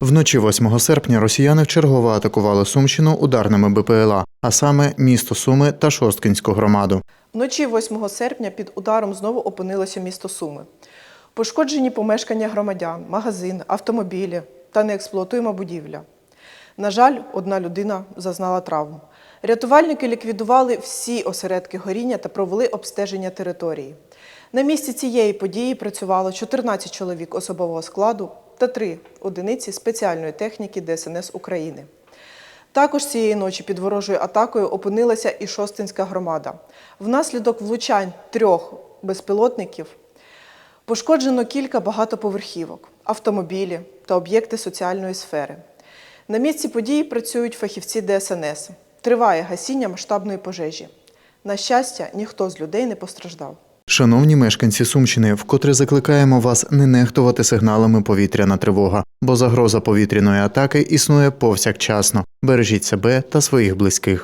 Вночі 8 серпня росіяни вчергово атакували Сумщину ударними БПЛА, а саме місто Суми та Шосткинську громаду. Вночі 8 серпня під ударом знову опинилося місто Суми. Пошкоджені помешкання громадян, магазин, автомобілі та неексплуатуєма будівля. На жаль, одна людина зазнала травм. Рятувальники ліквідували всі осередки горіння та провели обстеження території. На місці цієї події працювало 14 чоловік особового складу та 3 одиниці спеціальної техніки ДСНС України. Також цієї ночі під ворожою атакою опинилася і Шостинська громада. Внаслідок влучань трьох безпілотників пошкоджено кілька багатоповерхівок, автомобілі та об'єкти соціальної сфери. На місці події працюють фахівці ДСНС. Триває гасіння масштабної пожежі. На щастя, ніхто з людей не постраждав. Шановні мешканці Сумщини, вкотре закликаємо вас не нехтувати сигналами повітряна тривога, бо загроза повітряної атаки існує повсякчасно. Бережіть себе та своїх близьких.